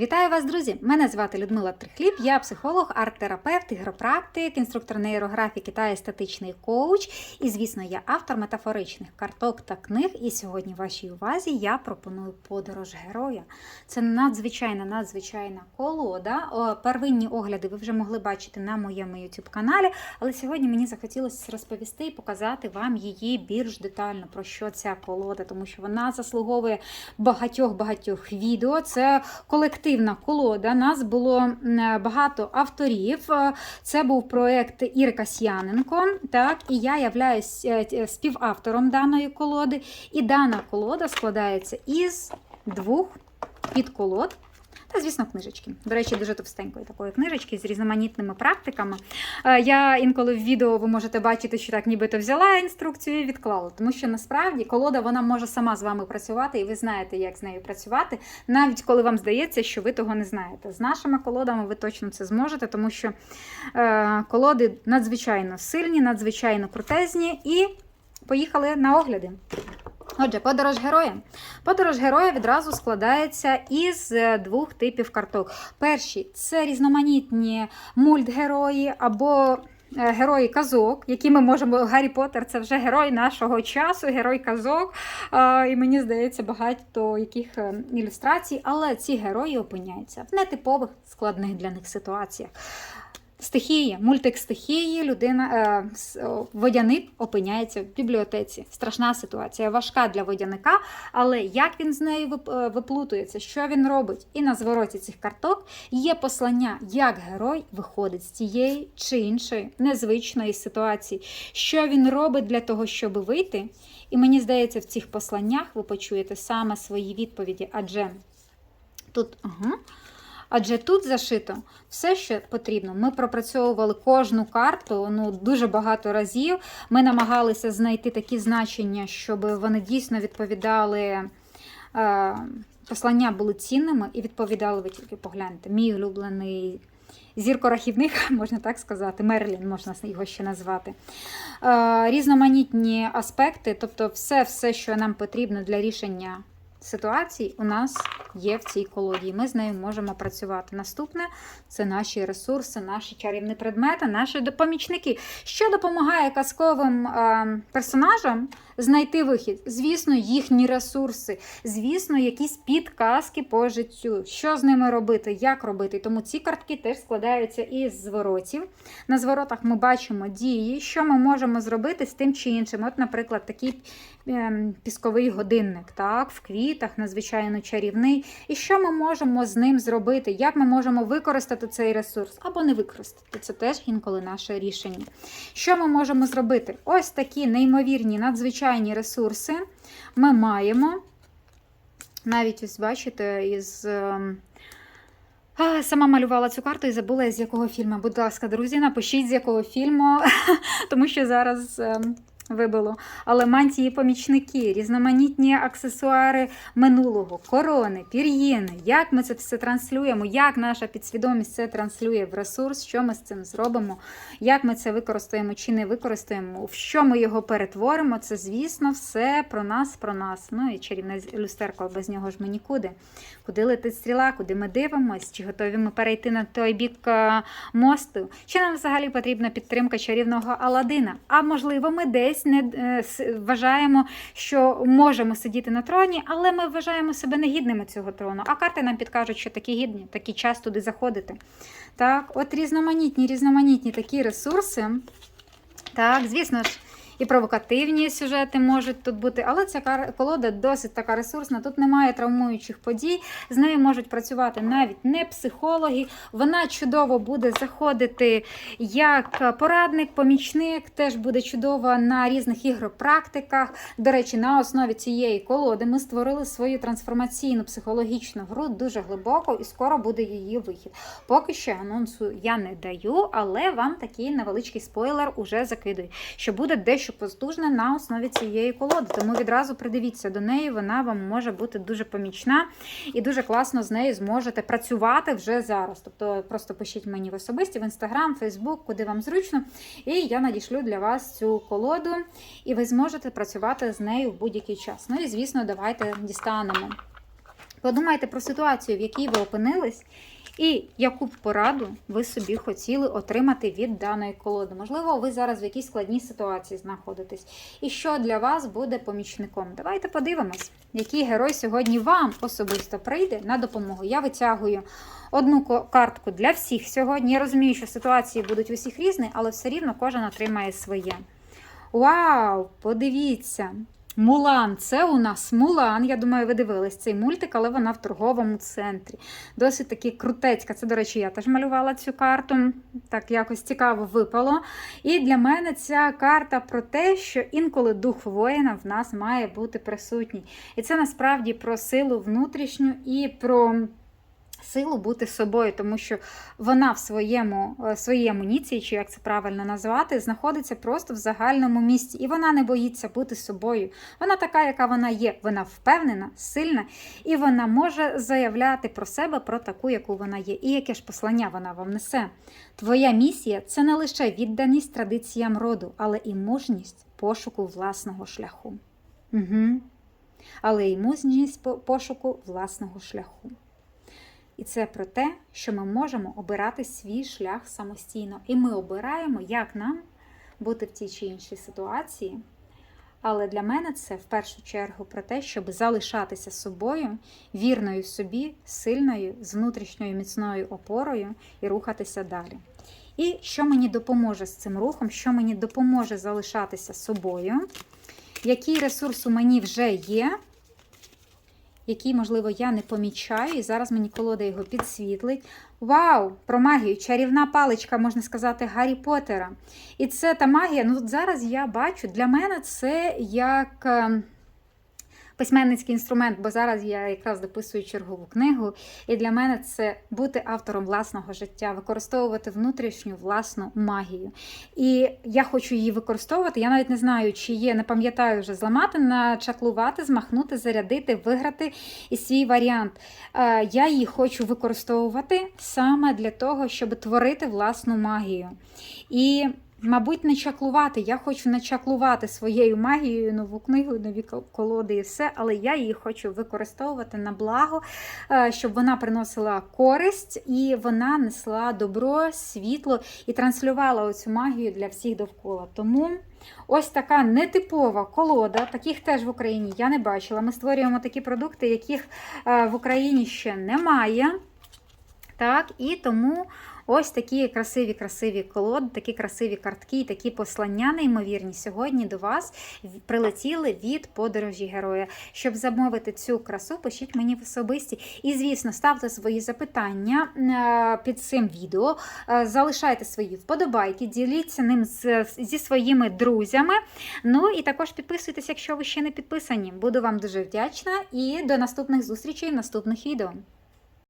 Вітаю вас, друзі! Мене звати Людмила Трихліб, я психолог, арт-терапевт, ігропрактик, інструктор нейрографіки та естетичний коуч. І, звісно, я автор метафоричних карток та книг. І сьогодні, вашій увазі, я пропоную подорож героя. Це надзвичайна, надзвичайна колода. Первинні огляди ви вже могли бачити на моєму youtube каналі, але сьогодні мені захотілося розповісти і показати вам її більш детально про що ця колода, тому що вона заслуговує багатьох-багатьох відео. Це колективна колода. Нас було багато авторів. Е, Це був проект Ірка Сяненко. Так, і я являюсь е, співавтором даної колоди. І дана колода складається із двох підколод. Та, звісно, книжечки. До речі, дуже товстенької такої книжечки з різноманітними практиками. Е, Я інколи в відео ви можете бачити, що так нібито взяла інструкцію і відклала. Тому що насправді колода вона може сама з вами працювати, і ви знаєте, як з нею працювати, навіть коли вам здається, що ви того не знаєте. З нашими колодами ви точно це зможете, тому що е, колоди надзвичайно сильні, надзвичайно крутезні. І поїхали на огляди. Отже, подорож героя. Подорож героя відразу складається із е, двох типів карток. Перші це різноманітні мультгерої або е, герої казок, які ми можемо. Гаррі Поттер це вже герой нашого часу, герой казок. І мені здається, багато яких е, ілюстрацій, але ці герої опиняються в нетипових складних для них ситуаціях. Стихії, мультик стихії, людина е, водяник опиняється в бібліотеці. Страшна ситуація, важка для водяника, але як він з нею е, виплутується, що він робить? І на звороті цих карток є послання, як герой виходить з тієї чи іншої незвичної ситуації, що він робить для того, щоб вийти. І мені здається, в цих посланнях ви почуєте саме свої відповіді, адже тут. Ага. Адже тут зашито все, що потрібно. Ми пропрацьовували кожну карту ну, дуже багато разів. Ми намагалися знайти такі значення, щоб вони дійсно відповідали. Е, послання були цінними і відповідали, ви тільки погляньте. Мій улюблений зіркорахівник, можна так сказати, Мерлін, можна його ще назвати. Е, різноманітні аспекти, тобто все, все, що нам потрібно для рішення ситуацій, у нас є в цій колоді. Ми з нею можемо працювати. Наступне це наші ресурси, наші чарівні предмети, наші допомічники. Що допомагає казковим е, персонажам знайти вихід? Звісно, їхні ресурси, звісно, якісь підказки по життю. Що з ними робити, як робити. Тому ці картки теж складаються із зворотів. На зворотах ми бачимо дії, що ми можемо зробити з тим чи іншим. От, наприклад, такий ем, пісковий годинник, так, в квітах, надзвичайно чарівний. І що ми можемо з ним зробити? Як ми можемо використати цей ресурс або не використати? Це теж інколи наше рішення. Що ми можемо зробити? Ось такі неймовірні, надзвичайні ресурси ми маємо. Навіть ось бачите, із. ем, Сама малювала цю карту і забула, з якого фільму. Будь ласка, друзі, напишіть, з якого фільму, тому що зараз ем, вибило. Але мантії помічники, різноманітні аксесуари минулого, корони, пір'їни. Як ми це все транслюємо, як наша підсвідомість це транслює в ресурс, що ми з цим зробимо, як ми це використаємо чи не використаємо, в що ми його перетворимо. Це, звісно, все про нас, про нас. Ну і чарівне люстерко, без нього ж ми нікуди. Куди летить стріла, куди ми дивимося, чи готові ми перейти на той бік е, мосту, чи нам взагалі потрібна підтримка чарівного Аладдина? А можливо, ми десь не е, вважаємо, що можемо сидіти на троні, але ми вважаємо себе негідними цього трону. А карти нам підкажуть, що такі гідні, такий час туди заходити. Так, от різноманітні, різноманітні такі ресурси. Так, звісно ж. І провокативні сюжети можуть тут бути, але ця колода досить така ресурсна. Тут немає травмуючих подій. З нею можуть працювати навіть не психологи. Вона чудово буде заходити як порадник, помічник, теж буде чудова на різних ігропрактиках. До речі, на основі цієї колоди ми створили свою трансформаційну психологічну гру дуже глибоко, і скоро буде її вихід. Поки що анонсу я не даю, але вам такий невеличкий спойлер уже закидую, що буде дещо потужне на основі цієї колоди. Тому відразу придивіться до неї, вона вам може бути дуже помічна і дуже класно з нею зможете працювати вже зараз. Тобто просто пишіть мені в особисті в інстаграм, фейсбук, куди вам зручно, і я надішлю для вас цю колоду, і ви зможете працювати з нею в будь-який час. Ну і звісно, давайте дістанемо Подумайте про ситуацію, в якій ви опинились, і яку б пораду ви собі хотіли отримати від даної колоди. Можливо, ви зараз в якійсь складній ситуації знаходитесь. І що для вас буде помічником? Давайте подивимось, який герой сьогодні вам особисто прийде на допомогу. Я витягую одну картку для всіх сьогодні. Я розумію, що ситуації будуть у всіх різні, але все рівно кожен отримає своє. Вау! Подивіться! Мулан, це у нас Мулан. Я думаю, ви дивились цей мультик, але вона в торговому центрі. Досить таки крутецька. Це, до речі, я теж малювала цю карту. Так якось цікаво випало. І для мене ця карта про те, що інколи дух воїна в нас має бути присутній. І це насправді про силу внутрішню і про. Силу бути собою, тому що вона в своєму е, своїй амуніції, чи як це правильно назвати, знаходиться просто в загальному місці, і вона не боїться бути собою. Вона така, яка вона є. Вона впевнена, сильна, і вона може заявляти про себе про таку, яку вона є. І яке ж послання вона вам несе? Твоя місія це не лише відданість традиціям роду, але і мужність пошуку власного шляху. Угу. Але і мужність пошуку власного шляху. І це про те, що ми можемо обирати свій шлях самостійно. І ми обираємо, як нам бути в тій чи іншій ситуації. Але для мене це в першу чергу про те, щоб залишатися собою, вірною собі, сильною, з внутрішньою міцною опорою і рухатися далі. І що мені допоможе з цим рухом, що мені допоможе залишатися собою, який ресурс у мені вже є, який, можливо, я не помічаю, і зараз мені колода його підсвітлить. Вау! Про магію! Чарівна паличка, можна сказати, Гаррі Поттера. І це та магія, ну зараз я бачу, для мене це як. Письменницький інструмент, бо зараз я якраз дописую чергову книгу, і для мене це бути автором власного життя, використовувати внутрішню власну магію. І я хочу її використовувати. Я навіть не знаю, чи є, не пам'ятаю вже зламати, начаклувати, змахнути, зарядити, виграти і свій варіант. Е, Я її хочу використовувати саме для того, щоб творити власну магію. І Мабуть, не чаклувати. Я хочу не чаклувати своєю магією нову книгу, нові колоди і все, але я її хочу використовувати на благо, е, щоб вона приносила користь і вона несла добро, світло і транслювала оцю магію для всіх довкола. Тому ось така нетипова колода, таких теж в Україні я не бачила. Ми створюємо такі продукти, яких е, в Україні ще немає. Так, і тому ось такі красиві, красиві колоди, такі красиві картки, і такі послання неймовірні сьогодні до вас прилетіли від подорожі героя. Щоб замовити цю красу, пишіть мені в особисті. І, звісно, ставте свої запитання е, під цим відео, е, залишайте свої вподобайки, діліться ним зі своїми друзями. Ну і також підписуйтесь, якщо ви ще не підписані. Буду вам дуже вдячна і до наступних зустрічей в наступних відео.